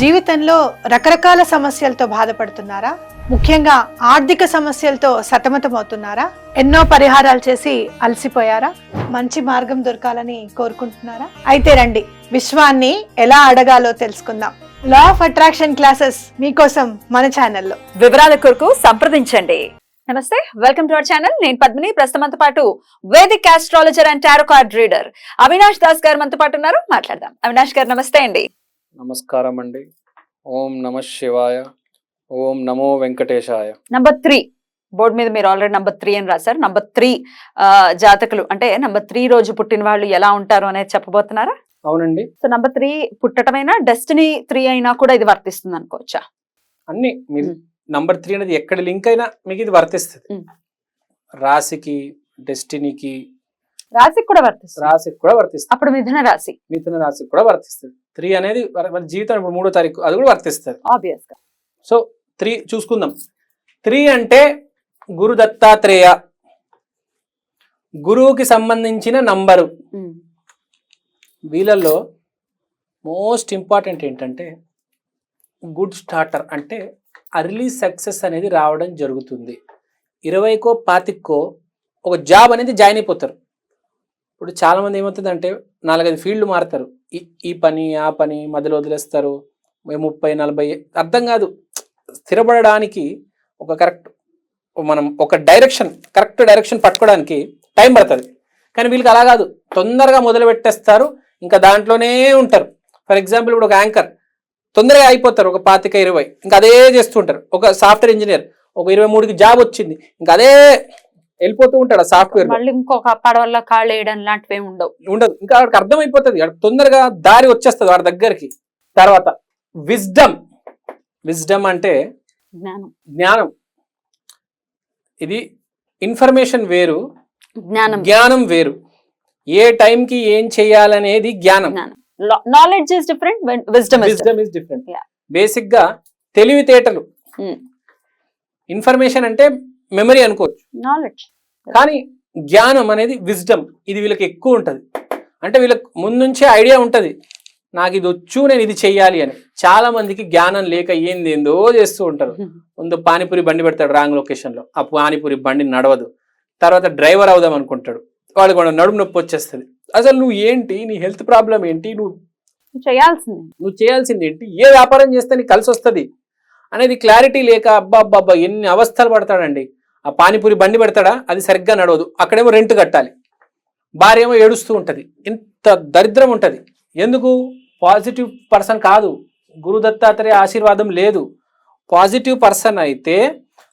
జీవితంలో రకరకాల సమస్యలతో బాధపడుతున్నారా? ముఖ్యంగా ఆర్థిక సమస్యలతో సతమతమవుతున్నారా? ఎన్నో పరిహారాలు చేసి అలసిపోయారా? మంచి మార్గం దొరకాలని కోరుకుంటున్నారా? అయితే రండి విశ్వాన్ని ఎలా అడగాలో తెలుసుకుందాం. లా ఆఫ్ అట్రాక్షన్ క్లాసెస్ మీకోసం మన ఛానల్లో. వివరాల కొరకు సంప్రదించండి. నమస్తే వెల్కమ్ టు అవర్ ఛానల్. నేను పద్మిని. ప్రస్తుతం పాటు Vedic astrologer and tarot card reader Avinash Das గారు మనతో పాటు ఉన్నారు. మాట్లాడదాం. అవినాష్ గారు నమస్తే అండి. నమస్కారం అండి ఓం నమ శివాయ. ఓం నమో వెంకటేశాయ. నంబర్ త్రీ బోర్డు మీద మీరు ఆల్రెడీ నంబర్ త్రీ అని రాశారు. నంబర్ త్రీ జాతకులు అంటే నంబర్ త్రీ రోజు పుట్టిన వాళ్ళు ఎలా ఉంటారు అనేది చెప్పబోతున్నారా? అవునండి. సో నంబర్ త్రీ పుట్టటమైనా డెస్టినీ త్రీ అయినా కూడా ఇది వర్తిస్తుంది అనుకోవచ్చా? అన్ని మీరు. నంబర్ త్రీ అనేది ఎక్కడ లింక్ అయినా మీకు ఇది వర్తిస్తుంది. మ్మ్. రాశికి డెస్టినీకి రాశికి కూడా వర్తిస్తుంది. రాశికి కూడా వర్తిస్తుంది. అప్పుడు మిథున రాశి. మిథున రాశికి కూడా వర్తిస్తుంది. త్రీ అనేది మన జీవితం ఇప్పుడు మూడో తారీఖు అది కూడా వర్తిస్తుంది. ఆబ్వియస్గా. సో త్రీ చూసుకుందాం. త్రీ అంటే గురు దత్తాత్రేయ. గురువుకి సంబంధించిన నంబరు. వీళ్ళల్లో మోస్ట్ ఇంపార్టెంట్ ఏంటంటే గుడ్ స్టార్టర్ అంటే అర్లీ సక్సెస్ అనేది రావడం జరుగుతుంది. ఇరవైకో పాతిక్కో ఒక జాబ్ అనేది జాయిన్ అయిపోతారు. ఇప్పుడు చాలామంది ఏమవుతుందంటే నాలుగైదు ఫీల్డ్ మారుతారు. ఈ ఈ పని ఆ పని మధ్యలో వదిలేస్తారు. ముప్పై నలభై అర్థం కాదు. స్థిరపడడానికి ఒక కరెక్ట్ మనం ఒక డైరెక్షన్ కరెక్ట్ డైరెక్షన్ పట్టుకోవడానికి టైం పడుతుంది. కానీ వీళ్ళకి అలా కాదు. తొందరగా మొదలు పెట్టేస్తారు ఇంకా దాంట్లోనే ఉంటారు. ఫర్ ఎగ్జాంపుల్ ఇప్పుడు ఒక యాంకర్ తొందరగా అయిపోతారు. ఒక పాతిక ఇరవై. ఇంకా అదే చేస్తుంటారు ఒక సాఫ్ట్వేర్ ఇంజనీర్ ఒక ఇరవై మూడుకి జాబ్ వచ్చింది. ఇంకా అదే వెళ్ళిపోతూ ఉంటాడు ఆ సాఫ్ట్వేర్ మళ్ళీ ఇంకొక పడవల్లో కాళ్ళు వేయడం లాంటివి ఉండవు. ఉండదు. ఇంకా వాడికి అర్థమైపోతుంది. తొందరగా దారి వచ్చేస్తుంది వాడి దగ్గరికి. తర్వాత విజ్డమ్ విజ్డమ్ అంటే జ్ఞానం. జ్ఞానం. ఇది ఇన్ఫర్మేషన్ వేరు జ్ఞానం. జ్ఞానం వేరు. ఏ టైంకి ఏం చేయాలనేది జ్ఞానం. Knowledge is different wisdom wisdom is different. బేసిక్గా తెలివితేటలు. Hmm. ఇన్ఫర్మేషన్ అంటే మెమరీ అనుకోవచ్చు. నాలెడ్జ్ కానీ జ్ఞానం అనేది విజ్డమ్. ఇది వీళ్ళకి ఎక్కువ ఉంటది. అంటే వీళ్ళకి ముందుంచే ఐడియా ఉంటది. నాకు ఇది వచ్చు నేను ఇది చెయ్యాలి అని. చాలా మందికి జ్ఞానం లేక ఏంది ఏందో చేస్తూ ఉంటారు. ముందు పానీపూరి బండి పెడతాడు రాంగ్ లొకేషన్లో. ఆ పానీపూరి బండి నడవదు. తర్వాత డ్రైవర్ అవుదాం అనుకుంటాడు. వాడు కూడా నడుము నొప్పి వచ్చేస్తుంది. అసలు నువ్వు ఏంటి? నీ హెల్త్ ప్రాబ్లం ఏంటి? నువ్వు చేయాల్సింది. నువ్వు చేయాల్సింది ఏంటి? ఏ వ్యాపారం చేస్తే నీకు కలిసి వస్తుంది అనేది క్లారిటీ లేక అబ్బా అబ్బా అబ్బా ఎన్ని అవస్థలు పడతాడండి. ఆ పానీపూరి బండి పెడతాడా? అది సరిగ్గా నడవదు. అక్కడేమో రెంట్ కట్టాలి. భార్య ఏమో ఏడుస్తూ ఉంటుంది. ఇంత దరిద్రం ఉంటుంది. ఎందుకు? పాజిటివ్ పర్సన్ కాదు. గురు దత్తాత్రేయ ఆశీర్వాదం లేదు. పాజిటివ్ పర్సన్ అయితే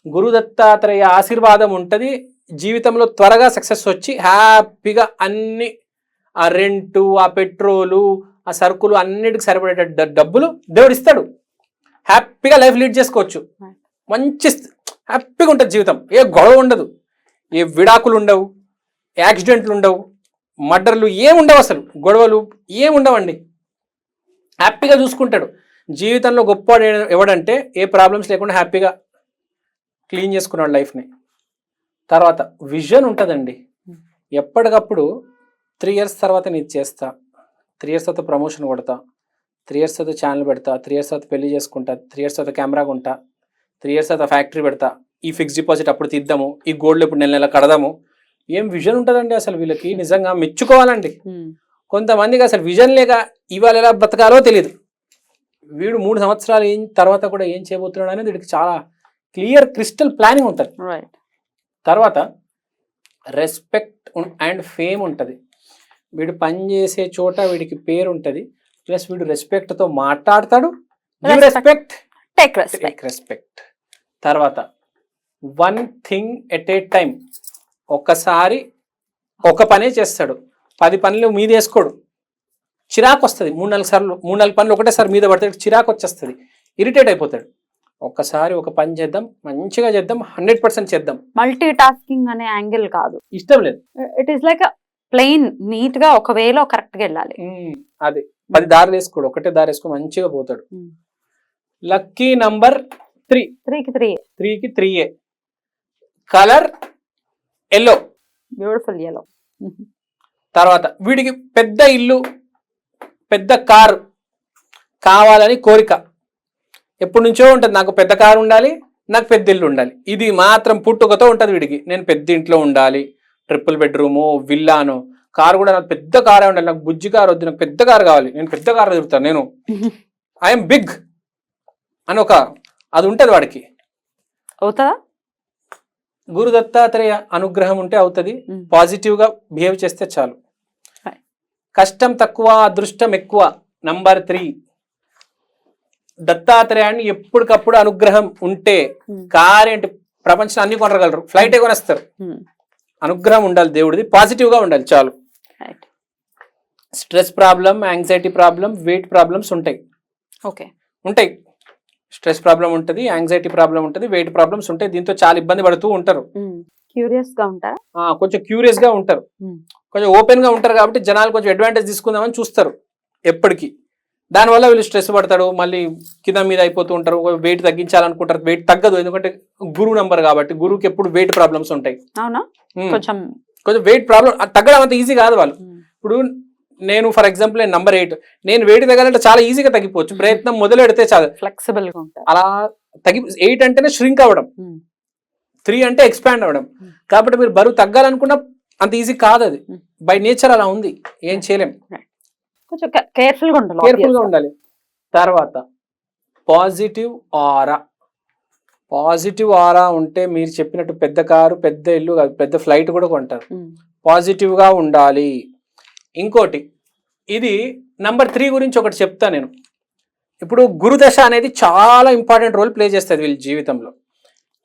గురు దత్తాత్రేయ ఆశీర్వాదం ఉంటుంది. జీవితంలో త్వరగా సక్సెస్ వచ్చి హ్యాపీగా అన్ని ఆ రెంటు ఆ పెట్రోలు ఆ సరుకులు అన్నిటికి సరిపడే డ- డబ్బులు దేవుడు ఇస్తాడు హ్యాపీగా లైఫ్ లీడ్ చేసుకోవచ్చు. మంచి హ్యాపీగా ఉంటుంది జీవితం. ఏ గొడవ ఉండదు. ఏ విడాకులు ఉండవు. యాక్సిడెంట్లు ఉండవు. మర్డర్లు ఏముండవు అసలు. గొడవలు ఏముండవండి. హ్యాపీగా చూసుకుంటాడు. జీవితంలో గొప్ప ఎవడంటే ఏ ప్రాబ్లమ్స్ లేకుండా హ్యాపీగా క్లీన్ చేసుకున్నాడు లైఫ్ని. తర్వాత విజన్ ఉంటుందండి. ఎప్పటికప్పుడు త్రీ ఇయర్స్ తర్వాత నేను చేస్తా. త్రీ ఇయర్స్ తర్వాత ప్రమోషన్ కొడతా. త్రీ ఇయర్స్ తర్వాత ఛానల్ పెడతా. త్రీ ఇయర్స్ తర్వాత పెళ్ళి చేసుకుంటా. త్రీ ఇయర్స్ తర్వాత కెమెరా కొంటా. త్రీ ఇయర్స్ తర్వాత ఫ్యాక్టరీ పెడతా. ఈ ఫిక్స్ డిపాజిట్ అప్పుడు తీద్దాము. ఈ గోల్డ్ ఇప్పుడు నెల నెల కడదాము. ఏం విజన్ ఉంటుందండి అసలు వీళ్ళకి? నిజంగా మెచ్చుకోవాలండి. కొంతమందికి అసలు విజన్ లేక ఇవాళ ఎలా బ్రతకాలో తెలియదు వీడు మూడు సంవత్సరాలు ఏం తర్వాత కూడా ఏం చేయబోతున్నాడు అనేది వీడికి చాలా క్లియర్ క్రిస్టల్ ప్లానింగ్ ఉంటుంది. తర్వాత రెస్పెక్ట్ అండ్ ఫేమ్ ఉంటుంది. వీడు పని చేసే చోట వీడికి పేరు ఉంటుంది ప్లస్ వీడు రెస్పెక్ట్తో మాట్లాడతాడు. రెస్పెక్ట్ టేక్ రెస్పెక్ట్ రెస్పెక్ట్ తర్వాత one thing at a time ఒకసారి ఒక పనే చేస్తాడు. పది పనులు మీద వేసుకోడు. చిరాకు వస్తుంది. మూడు నాలుగు సార్లు మూడు నాలుగు పనులు ఒకటేసారి మీద పడతాడు చిరాకు వచ్చేస్తుంది. ఇరిటేట్ అయిపోతాడు. ఒక్కసారి ఒక పని చేద్దాం మంచిగా చేద్దాం హండ్రెడ్ పర్సెంట్ చేద్దాం. మల్టీ టాస్కింగ్ అనే యాంగిల్ కాదు. ఇష్టం లేదు. ఇట్ ఈస్ లైక్ ప్లెయిన్ నీట్గా ఒక వేలో కరెక్ట్గా వెళ్ళాలి. అది. పది దారులు వేసుకోడు. ఒకటే దారి వేసుకో మంచిగా పోతాడు. లక్కీ నంబర్ త్రీకి త్రీ. త్రీకి త్రీ ఏ. Colour yellow. బ్యూటిఫుల్ ఎలో తర్వాత వీడికి పెద్ద ఇల్లు పెద్ద కారు కావాలని కోరిక. ఎప్పటి నుంచో ఉంటుంది. నాకు పెద్ద కారు ఉండాలి నాకు పెద్ద ఇల్లు ఉండాలి. ఇది మాత్రం పుట్టుకతో ఉంటుంది వీడికి. నేను పెద్ద ఇంట్లో ఉండాలి ట్రిపుల్ బెడ్రూము విల్లాను కారు కూడా నాకు పెద్ద కారే ఉండాలి. నాకు బుజ్జి కారు వద్దు నాకు పెద్ద కారు కావాలి. నేను పెద్ద కారు తిరుగుతాను నేను. ఐఎమ్ బిగ్ అని ఒక అది ఉంటుంది వాడికి. అవుతుందా? గురు దత్తాత్రేయ అనుగ్రహం ఉంటే అవుతుంది. Mm. పాజిటివ్గా బిహేవ్ చేస్తే చాలు. కష్టం తక్కువ అదృష్టం ఎక్కువ నంబర్ త్రీ దత్తాత్రేయాన్ని ఎప్పటికప్పుడు అనుగ్రహం ఉంటే. కారు ఏంటి ప్రపంచం అన్ని కొనగలరు. ఫ్లైట్ కొనేస్తారు. అనుగ్రహం ఉండాలి దేవుడిది. పాజిటివ్గా ఉండాలి చాలు. Right stress problem anxiety problem weight problems ఉంటాయి. ఓకే ఉంటాయి. స్ట్రెస్ ప్రాబ్లం ఉంటుంది యాంగ్జైటీ ప్రాబ్లం ఉంటుంది వెయిట్ ప్రాబ్లమ్స్ ఉంటాయి దీంతో చాలా ఇబ్బంది పడుతూ ఉంటారు. క్యూరియస్గా ఉంటారా? కొంచెం క్యూరియస్గా ఉంటారు. కొంచెం ఓపెన్గా ఉంటారు కాబట్టి జనాలు కొంచెం అడ్వాంటేజ్ తీసుకుందామని చూస్తారు ఎప్పటికీ. దానివల్ల వీళ్ళు స్ట్రెస్ పడతాడు మళ్ళీ కింద మీద అయిపోతూ ఉంటారు వెయిట్ తగ్గించాలనుకుంటారు వెయిట్ తగ్గదు ఎందుకంటే గురువు నంబర్ కాబట్టి గురువుకి ఎప్పుడు వెయిట్ ప్రాబ్లమ్స్ ఉంటాయి. అవునా. కొంచెం కొంచెం వెయిట్ ప్రాబ్లం తగ్గడం అంత ఈజీ కాదు వాళ్ళు. ఇప్పుడు నేను ఫర్ ఎగ్జాంపుల్ నేను నంబర్ ఎయిట్ నేను వెయిట్ తగ్గాలంటే చాలా ఈజీగా తగ్గిపోవచ్చు. ప్రయత్నం మొదలు పెడితే చాలు. ఫ్లెక్సిబుల్గా అలా తగ్గి ఎయిట్ అంటేనే ష్రింక్ అవ్వడం. Hmm. త్రీ అంటే ఎక్స్పాండ్ అవ్వడం. Hmm. కాబట్టి మీరు బరువు తగ్గాలనుకున్నా అంత ఈజీ కాదు అది. Hmm. బై నేచర్ అలా ఉంది. ఏం చేయలేం. కొంచెం కేర్ఫుల్గా ఉండాలి. కేర్ఫుల్గా. ఉండాలి. తర్వాత పాజిటివ్ ఆరా పాజిటివ్ ఆరా ఉంటే మీరు చెప్పినట్టు పెద్ద కారు పెద్ద ఇల్లు కాదు పెద్ద ఫ్లైట్ కూడా కొంటారు. Hmm. పాజిటివ్గా ఉండాలి. ఇంకోటి ఇది నంబర్ త్రీ గురించి ఒకటి చెప్తా నేను. ఇప్పుడు గురుదశ అనేది చాలా ఇంపార్టెంట్ రోల్ ప్లే చేస్తుంది వీళ్ళ జీవితంలో.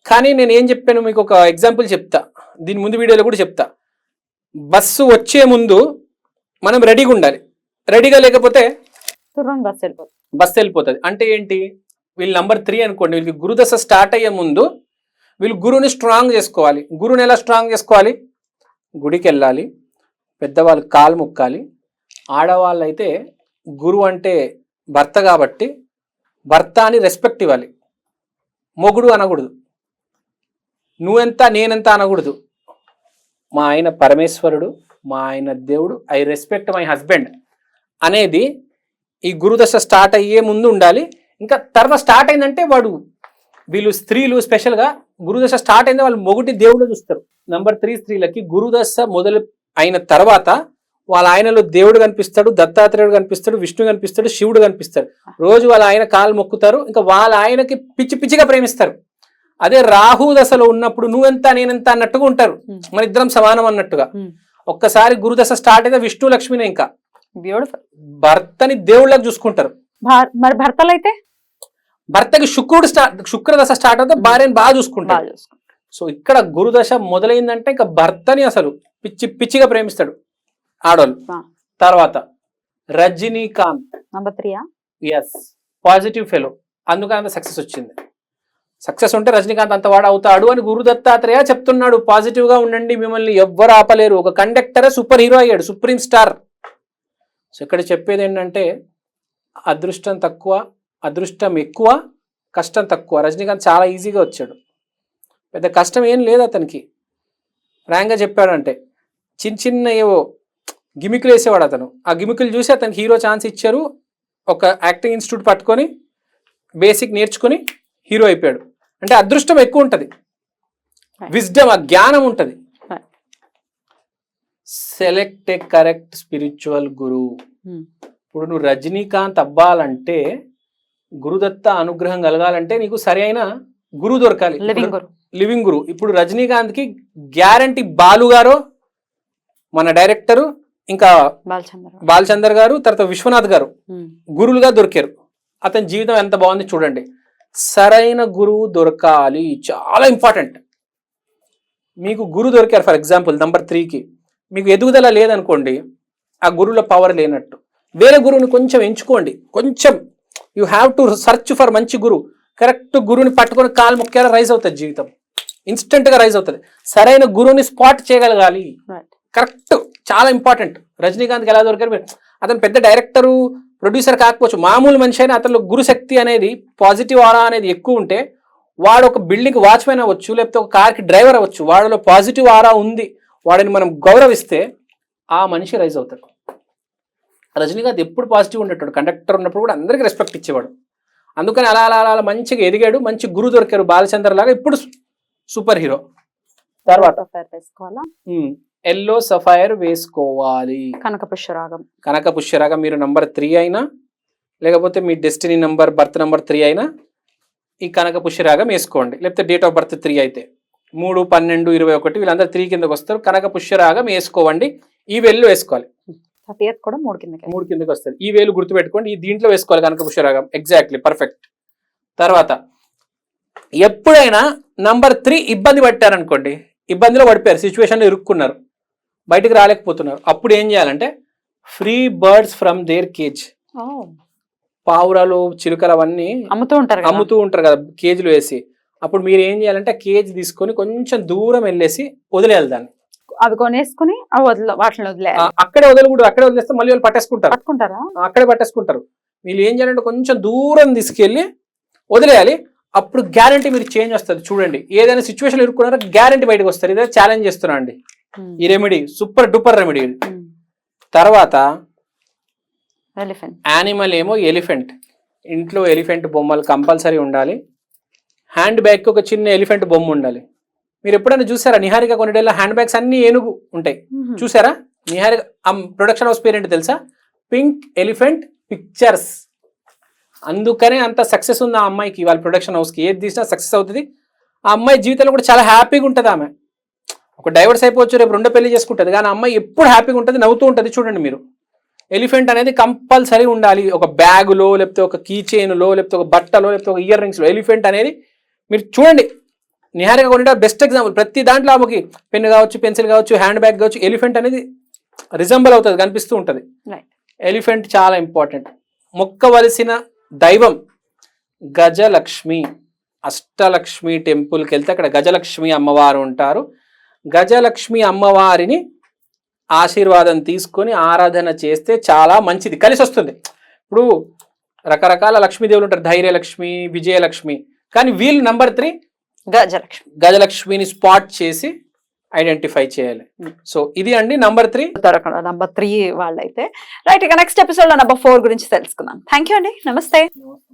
కానీ నేను ఏం చెప్పాను మీకు ఒక ఎగ్జాంపుల్ చెప్తా. దీని ముందు వీడియోలో కూడా చెప్తా. బస్సు వచ్చే ముందు మనం రెడీగా ఉండాలి. రెడీగా లేకపోతే తుర్రం బస్ వెళ్ళిపోతుంది. బస్సు వెళ్ళిపోతుంది. అంటే ఏంటి? వీళ్ళు నంబర్ త్రీ అనుకోండి వీళ్ళకి గురుదశ స్టార్ట్ అయ్యే ముందు వీళ్ళు గురువుని స్ట్రాంగ్ చేసుకోవాలి. గురువుని ఎలా స్ట్రాంగ్ చేసుకోవాలి? గుడికి వెళ్ళాలి. పెద్దవాళ్ళు కాలు ముక్కాలి. ఆడవాళ్ళు అయితే గురువు అంటే భర్త కాబట్టి భర్త అని రెస్పెక్ట్ ఇవ్వాలి. మొగుడు అనకూడదు. నువ్వెంత నేనెంత అనకూడదు. మా ఆయన పరమేశ్వరుడు మా ఆయన దేవుడు. ఐ రెస్పెక్ట్ మై హస్బెండ్ అనేది ఈ గురుదశ స్టార్ట్ అయ్యే ముందు ఉండాలి. ఇంకా తర్వాత స్టార్ట్ అయిందంటే వాడు వీళ్ళు స్త్రీలు స్పెషల్గా గురుదశ స్టార్ట్ అయింది వాళ్ళు మొగుటి దేవుడు చూస్తారు. నంబర్ త్రీ స్త్రీలకి గురుదశ మొదలు అయిన తర్వాత వాళ్ళ ఆయనలో దేవుడు కనిపిస్తాడు దత్తాత్రేయుడు కనిపిస్తాడు విష్ణు కనిపిస్తాడు శివుడు కనిపిస్తాడు. రోజు వాళ్ళ ఆయన కాలు మొక్కుతారు ఇంకా వాళ్ళ ఆయనకి పిచ్చి పిచ్చిగా ప్రేమిస్తారు. అదే రాహు దశలో ఉన్నప్పుడు నువ్వెంత నేనెంత అన్నట్టుగా ఉంటారు. Hmm. మన ఇద్దరం సమానం అన్నట్టుగా. Hmm. ఒక్కసారి గురుదశ స్టార్ట్ అయితే విష్ణు లక్ష్మినే ఇంకా. బ్యూటిఫుల్ భర్తని దేవుళ్ళకి చూసుకుంటారు. మరి భర్తలు అయితే భర్తకి శుక్రుడు స్టార్ట్ శుక్రదశ స్టార్ట్ అవుతే భార్యని బాగా చూసుకుంటారు. సో ఇక్కడ గురుదశ మొదలైందంటే ఇంకా భర్తని అసలు పిచ్చి పిచ్చిగా ప్రేమిస్తాడు ఆడవాళ్ళు ఆ. తర్వాత రజనీకాంత్. నంబర్ త్రీయా ఎస్ పాజిటివ్ ఫెలో అందుకని అంత సక్సెస్ వచ్చింది. సక్సెస్ ఉంటే రజనీకాంత్ అంత వాడు అవుతాడు అని గురు దత్తాత్రేయ చెప్తున్నాడు. పాజిటివ్గా ఉండండి మిమ్మల్ని ఎవ్వరు ఆపలేరు. ఒక కండక్టరే సూపర్ హీరో అయ్యాడు సుప్రీం స్టార్ సో ఇక్కడ చెప్పేది ఏంటంటే అదృష్టం తక్కువ అదృష్టం ఎక్కువ కష్టం తక్కువ. రజనీకాంత్ చాలా ఈజీగా వచ్చాడు. పెద్ద కష్టం ఏం లేదు అతనికి. ఫ్రాంక్గా చెప్పాడంటే చిన్న చిన్న ఏవో గిమికులు వేసేవాడు అతను. ఆ గిమికులు చూసి అతనికి హీరో ఛాన్స్ ఇచ్చారు. ఒక యాక్టింగ్ ఇన్స్టిట్యూట్ పట్టుకొని బేసిక్ నేర్చుకొని హీరో అయిపోయాడు. అంటే అదృష్టం ఎక్కువ ఉంటుంది. విజ్డమ్ ఆ జ్ఞానం ఉంటుంది. Select a correct spiritual guru. ఇప్పుడు నువ్వు రజనీకాంత్ అవ్వాలంటే గురుదత్త అనుగ్రహం కలగాలంటే నీకు సరి అయిన గురువు దొరకాలి. లివింగ్ గురు లివింగ్ గురు ఇప్పుడు రజనీకాంత్కి గ్యారంటీ బాలు గారు మన డైరెక్టరు ఇంకా బాలచంద్ర బాలచందర్ గారు తర్వాత విశ్వనాథ్ గారు గురువులుగా దొరికారు. అతని జీవితం ఎంత బాగుంది చూడండి. సరైన గురువు దొరకాలి చాలా ఇంపార్టెంట్. మీకు గురువు దొరికారు ఫర్ ఎగ్జాంపుల్ నంబర్ త్రీకి. మీకు ఎదుగుదల లేదనుకోండి ఆ గురువుల పవర్ లేనట్టు. వేరే గురువుని కొంచెం ఎంచుకోండి. కొంచెం. You have to search for మంచి గురువు కరెక్ట్ గురువుని పట్టుకొని కాలు ముఖ్యాల రైజ్ అవుతుంది జీవితం. ఇన్స్టెంట్గా రైజ్ అవుతుంది. సరైన గురువుని స్పాట్ చేయగలగాలి. కరెక్ట్ చాలా ఇంపార్టెంట్. రజనీకాంత్కి ఎలా దొరికారు మీరు? అతను పెద్ద డైరెక్టరు ప్రొడ్యూసర్ కాకపోవచ్చు మామూలు మనిషి అయినా అతనిలో గురుశక్తి అనేది పాజిటివ్ ఆరా అనేది ఎక్కువ ఉంటే వాడు ఒక బిల్డింగ్ వాచ్మెన్ అవ్వచ్చు లేకపోతే ఒక కార్కి డ్రైవర్ అవ్వచ్చు వాడిలో పాజిటివ్ ఆరా ఉంది వాడిని మనం గౌరవిస్తే ఆ మనిషి రైజ్ అవుతాడు. రజనీకాంత్ ఎప్పుడు పాజిటివ్ ఉండేటాడు కండక్టర్ ఉన్నప్పుడు కూడా అందరికీ రెస్పెక్ట్ ఇచ్చేవాడు. అందుకని అలా అలా అలా అలా మంచిగా ఎదిగాడు మంచి గురు దొరికారు బాలచంద్ర లాగా ఇప్పుడు సూపర్ హీరో. తర్వాత వేసుకోవాలా ఎల్లో సఫైర్ వేసుకోవాలి. కనక పుష్యరాగం కనక పుష్యరాగా మీరు నంబర్ త్రీ అయినా లేకపోతే మీ destiny number birth number three అయినా ఈ కనక పుష్యరాగం వేసుకోండి. లేకపోతే డేట్ ఆఫ్ బర్త్ త్రీ అయితే. మూడు పన్నెండు ఇరవై ఒకటి వీళ్ళందరూ త్రీ కిందకి వస్తారు. కనక పుష్యరాగం వేసుకోవండి. ఈ వేలు వేసుకోవాలి. కూడా మూడు కిందకి. మూడు కిందకి వస్తుంది. ఈ వేలు గుర్తుపెట్టుకోండి. ఈ దీంట్లో వేసుకోవాలి కనక పుష్యరాగం ఎగ్జాక్ట్లీ పర్ఫెక్ట్ తర్వాత ఎప్పుడైనా నంబర్ త్రీ ఇబ్బంది పట్టారనుకోండి ఇబ్బందిలో పడిపోయారు సిచ్యువేషన్లో ఇరుక్కున్నారు. బయటికి రాలేకపోతున్నారు. అప్పుడు ఏం చేయాలంటే free birds from their cage పావురాలు చిలుకలు అవన్నీ అమ్ముతూ ఉంటారు. అమ్ముతూ ఉంటారు కదా కేజీలు వేసి. అప్పుడు మీరు ఏం చేయాలంటే కేజీ తీసుకొని కొంచెం దూరం వెళ్ళేసి వదిలేయాలి దాన్ని. అవి కొనేసుకుని వాటిని వదిలే అక్కడే వదలకూడదు అక్కడే వదిలేస్తే మళ్ళీ వాళ్ళు పట్టేసుకుంటారు. పట్టుకుంటారా? అక్కడే పట్టేసుకుంటారు. వీళ్ళు ఏం చేయాలంటే కొంచెం దూరం తీసుకెళ్ళి వదిలేయాలి. అప్పుడు గ్యారంటీ మీరు చేంజ్ వస్తుంది. చూడండి ఏదైనా సిచ్యువేషన్ ఇరుక్కున్నారో గ్యారంటీ బయటకు వస్తారు. ఇదే ఛాలెంజ్ చేస్తున్నా అండి. ఈ రెమెడీ సూపర్ డూపర్ రెమెడీ తర్వాత యానిమల్ ఏమో ఎలిఫెంట్ ఇంట్లో ఎలిఫెంట్ బొమ్మలు కంపల్సరీ ఉండాలి. హ్యాండ్ బ్యాగ్కి ఒక చిన్న ఎలిఫెంట్ బొమ్మ ఉండాలి. మీరు ఎప్పుడైనా చూసారా? నిహారిక కొన్నిడేళ్ళ హ్యాండ్ బ్యాగ్స్ అన్ని ఏనుగు ఉంటాయి. చూసారా? నిహారిక ప్రొడక్షన్ హౌస్ పేరు ఏంటి తెలుసా? పింక్ ఎలిఫెంట్ పిక్చర్స్ అందుకనే అంత సక్సెస్ ఉంది ఆ అమ్మాయికి. వాళ్ళ ప్రొడక్షన్ హౌస్కి ఏది తీసినా సక్సెస్ అవుతుంది. ఆ అమ్మాయి జీవితంలో కూడా చాలా హ్యాపీగా ఉంటుంది ఆమె. ఒక డైవర్స్ అయిపోవచ్చు రేపు రెండో పెళ్ళి చేసుకుంటుంది. కానీ అమ్మాయి ఎప్పుడు హ్యాపీగా ఉంటుంది నవ్వుతూ ఉంటుంది చూడండి మీరు. ఎలిఫెంట్ అనేది కంపల్సరీ ఉండాలి. ఒక బ్యాగులో లేకపోతే ఒక కీ చైన్లో లేకపోతే ఒక బట్టలో లేకపోతే ఒక ఇయర్ రింగ్స్లో. ఎలిఫెంట్ అనేది మీరు చూడండి. నిహారిక కొనిట బెస్ట్ ఎగ్జాంపుల్ ప్రతి దాంట్లో ఆమెకి పెన్ కావచ్చు పెన్సిల్ కావచ్చు హ్యాండ్ బ్యాగ్ కావచ్చు ఎలిఫెంట్ అనేది రిజంబల్ అవుతుంది కనిపిస్తూ ఉంటుంది. ఎలిఫెంట్ చాలా ఇంపార్టెంట్ మొక్కవలసిన దైవం గజలక్ష్మి. అష్టలక్ష్మి టెంపుల్కి వెళ్తే అక్కడ గజలక్ష్మి అమ్మవారు ఉంటారు. గజలక్ష్మి అమ్మవారిని ఆశీర్వాదం తీసుకొని ఆరాధన చేస్తే చాలా మంచిది కలిసి వస్తుంది ఇప్పుడు రకరకాల లక్ష్మీదేవులు ఉంటారు ధైర్యలక్ష్మి విజయలక్ష్మి. కానీ వీళ్ళు నంబర్ త్రీ గజలక్ష్మి. గజలక్ష్మిని స్పాట్ చేసి ఐడెంటిఫై చేయాలి. సో ఇది అండి నంబర్ త్రీ దొరకడం నంబర్ త్రీ వాళ్ళైతే. రైట్ ఇక నెక్స్ట్ ఎపిసోడ్లో నంబర్ ఫోర్ గురించి తెలుసుకుందాం. థ్యాంక్ యూ అండి. నమస్తే.